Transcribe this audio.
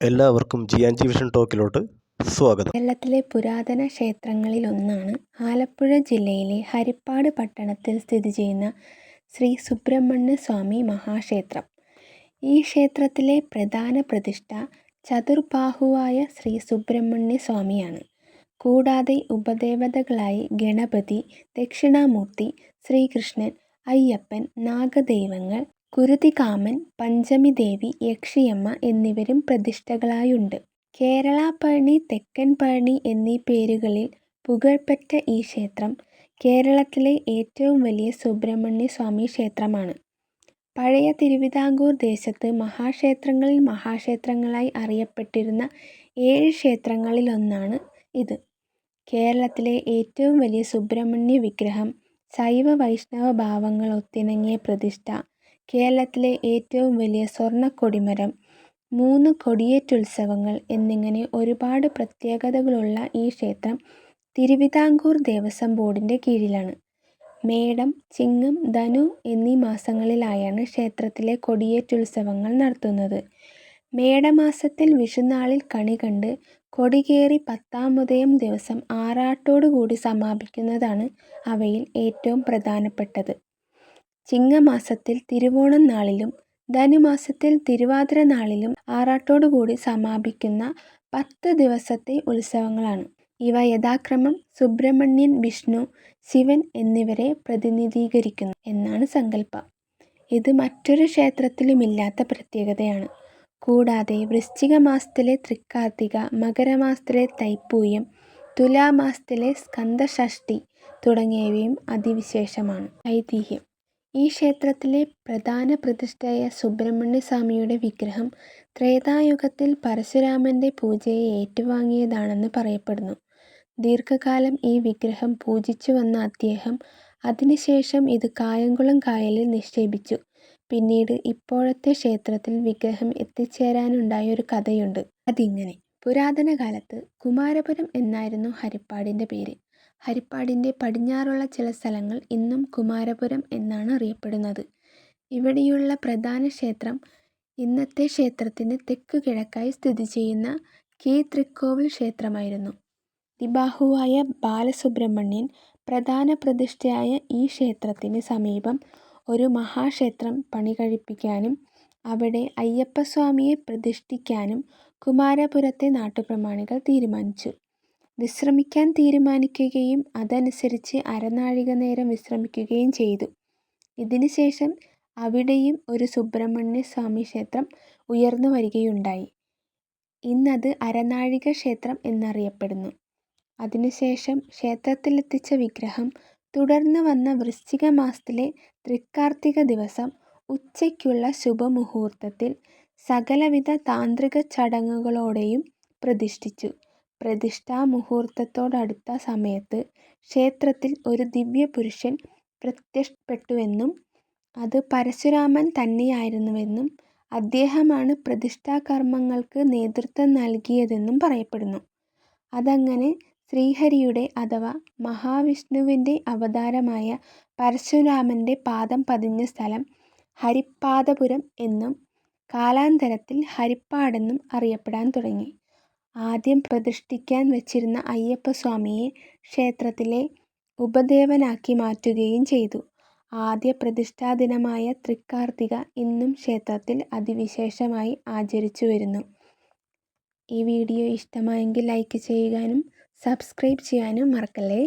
എല്ലാവർക്കും G and G vision ടോക്കിലോട്ട് സ്വാഗതം. കേരളത്തിലെ പുരാതന ക്ഷേത്രങ്ങളിൽ ഒന്നാണ് ആലപ്പുഴ ജില്ലയിലെ ഹരിപ്പാട് പട്ടണത്തിൽ സ്ഥിതി ചെയ്യുന്ന ശ്രീ സുബ്രഹ്മണ്യ സ്വാമി മഹാക്ഷേത്രം. ഈ ക്ഷേത്രത്തിലെ പ്രധാന പ്രതിഷ്ഠ ചതുർബാഹുവായ ശ്രീ സുബ്രഹ്മണ്യ സ്വാമിയാണ്. കൂടാതെ ഉപദേവതകളായി ഗണപതി ദക്ഷിണാമൂർത്തി ശ്രീകൃഷ്ണൻ അയ്യപ്പൻ നാഗദൈവങ്ങൾ കുരുതികാമൻ പഞ്ചമിദേവി യക്ഷിയമ്മ എന്നിവരും പ്രതിഷ്ഠകളായുണ്ട്. കേരള പഴണി തെക്കൻ പഴനി എന്നീ പേരുകളിൽ പുകഴ്പെറ്റ ഈ ക്ഷേത്രം കേരളത്തിലെ ഏറ്റവും വലിയ സുബ്രഹ്മണ്യ സ്വാമി ക്ഷേത്രമാണ്. പഴയ തിരുവിതാംകൂർ ദേശത്ത് മഹാക്ഷേത്രങ്ങളിൽ മഹാക്ഷേത്രങ്ങളായി അറിയപ്പെട്ടിരുന്ന ഏഴ് ക്ഷേത്രങ്ങളിലൊന്നാണ് ഇത്. കേരളത്തിലെ ഏറ്റവും വലിയ സുബ്രഹ്മണ്യ വിഗ്രഹം ശൈവ വൈഷ്ണവ ഭാവങ്ങൾ ഒത്തിണങ്ങിയ പ്രതിഷ്ഠ കേരളത്തിലെ ഏറ്റവും വലിയ സ്വർണ കൊടിമരം മൂന്ന് കൊടിയേറ്റുത്സവങ്ങൾ എന്നിങ്ങനെ ഒരുപാട് പ്രത്യേകതകളുള്ള ഈ ക്ഷേത്രം തിരുവിതാംകൂർ ദേവസ്വം ബോർഡിന്റെ കീഴിലാണ്. മേടം ചിങ്ങം ധനു എന്നീ മാസങ്ങളിലായാണ് ക്ഷേത്രത്തിലെ കൊടിയേറ്റുത്സവങ്ങൾ നടത്തുന്നത്. മേടമാസത്തിൽ വിഷുനാളിൽ കണി കണ്ട് കൊടികേറി പത്താമുദയം ദിവസം ആറാട്ടോടുകൂടി സമാപിക്കുന്നതാണ് അവയിൽ ഏറ്റവും പ്രധാനപ്പെട്ടത്. ചിങ്ങമാസത്തിൽ തിരുവോണം നാളിലും ധനുമാസത്തിൽ തിരുവാതിര നാളിലും ആറാട്ടോടുകൂടി സമാപിക്കുന്ന പത്ത് ദിവസത്തെ ഉത്സവങ്ങളാണ്. ഇവ യഥാക്രമം സുബ്രഹ്മണ്യൻ വിഷ്ണു ശിവൻ എന്നിവരെ പ്രതിനിധീകരിക്കുന്നു എന്നാണ് സങ്കല്പം. ഇത് മറ്റൊരു ക്ഷേത്രത്തിലുമില്ലാത്ത പ്രത്യേകതയാണ്. കൂടാതെ വൃശ്ചിക മാസത്തിലെ തൃക്കാർത്തിക മകരമാസത്തിലെ തൈപ്പൂയം തുലാമാസത്തിലെ സ്കന്ദഷഷ്ടി തുടങ്ങിയവയും അതിവിശേഷമാണ്. ഐതിഹ്യം. ഈ ക്ഷേത്രത്തിലെ പ്രധാന പ്രതിഷ്ഠയായ സുബ്രഹ്മണ്യ സ്വാമിയുടെ വിഗ്രഹം ത്രേതായുഗത്തിൽ പരശുരാമന്റെ പൂജയെ ഏറ്റുവാങ്ങിയതാണെന്ന് പറയപ്പെടുന്നു. ദീർഘകാലം ഈ വിഗ്രഹം പൂജിച്ചു വന്ന അദ്ദേഹം അതിനുശേഷം ഇത് കായംകുളം കായലിൽ നിക്ഷേപിച്ചു. പിന്നീട് ഇപ്പോഴത്തെ ക്ഷേത്രത്തിൽ വിഗ്രഹം എത്തിച്ചേരാനുണ്ടായ ഒരു കഥയുണ്ട്. അതിങ്ങനെ. പുരാതന കാലത്ത് കുമാരപുരം എന്നായിരുന്നു ഹരിപ്പാടിന്റെ പേര്. ഹരിപ്പാടിന്റെ പടിഞ്ഞാറുള്ള ചില സ്ഥലങ്ങൾ ഇന്നും കുമാരപുരം എന്നാണ് അറിയപ്പെടുന്നത്. ഇവിടെയുള്ള പ്രധാന ക്ഷേത്രം ഇന്നത്തെ ക്ഷേത്രത്തിന് തെക്കു കിഴക്കായി സ്ഥിതി ചെയ്യുന്ന കെ. തൃക്കോവിൽ ക്ഷേത്രമായിരുന്നു. ദിബാഹുവായ ബാലസുബ്രഹ്മണ്യൻ പ്രധാന പ്രതിഷ്ഠയായ ഈ ക്ഷേത്രത്തിന് സമീപം ഒരു മഹാക്ഷേത്രം പണികഴിപ്പിക്കാനും അവിടെ അയ്യപ്പസ്വാമിയെ പ്രതിഷ്ഠിക്കാനും കുമാരപുരത്തെ നാട്ടുപ്രമാണികൾ തീരുമാനിച്ചു. വിശ്രമിക്കാൻ തീരുമാനിക്കുകയും അതനുസരിച്ച് അരനാഴിക നേരം വിശ്രമിക്കുകയും ചെയ്തു. ഇതിനുശേഷം അവിടെയും ഒരു സുബ്രഹ്മണ്യ സ്വാമി ക്ഷേത്രം ഉയർന്നു വരികയുണ്ടായി. ഇന്നത് അരനാഴിക ക്ഷേത്രം എന്നറിയപ്പെടുന്നു. അതിനുശേഷം ക്ഷേത്രത്തിലെത്തിച്ച വിഗ്രഹം തുടർന്ന് വന്ന വൃശ്ചിക മാസത്തിലെ തൃക്കാർത്തിക ദിവസം ഉച്ചയ്ക്കുള്ള ശുഭമുഹൂർത്തത്തിൽ സകലവിധ താന്ത്രിക ചടങ്ങുകളോടെയും പ്രതിഷ്ഠിച്ചു. പ്രതിഷ്ഠാ മുഹൂർത്തത്തോടടുത്ത സമയത്ത് ക്ഷേത്രത്തിൽ ഒരു ദിവ്യപുരുഷൻ പ്രത്യക്ഷപ്പെട്ടുവെന്നും അത് പരശുരാമൻ തന്നെയായിരുന്നുവെന്നും അദ്ദേഹമാണ് പ്രതിഷ്ഠാകർമ്മങ്ങൾക്ക് നേതൃത്വം നൽകിയതെന്നും പറയപ്പെടുന്നു. അതങ്ങനെ ശ്രീഹരിയുടെ അഥവാ മഹാവിഷ്ണുവിന്റെ അവതാരമായ പരശുരാമന്റെ പാദം പതിഞ്ഞ സ്ഥലം ഹരിപ്പാദപുരം എന്നും കാലാന്തരത്തിൽ ഹരിപ്പാടെന്നും അറിയപ്പെടാൻ തുടങ്ങി. ആദ്യം പ്രതിഷ്ഠിക്കാൻ വച്ചിരുന്ന അയ്യപ്പസ്വാമിയെ ക്ഷേത്രത്തിലെ ഉപദേവനാക്കി മാറ്റുകയും ചെയ്തു. ആദ്യ പ്രതിഷ്ഠാദിനമായ തൃക്കാർത്തിക ഇന്നും ക്ഷേത്രത്തിൽ അതിവിശേഷമായി ആചരിച്ചു വരുന്നു ഈ വീഡിയോ ഇഷ്ടമായെങ്കിൽ ലൈക്ക് ചെയ്യാനും സബ്സ്ക്രൈബ് ചെയ്യാനും മറക്കല്ലേ?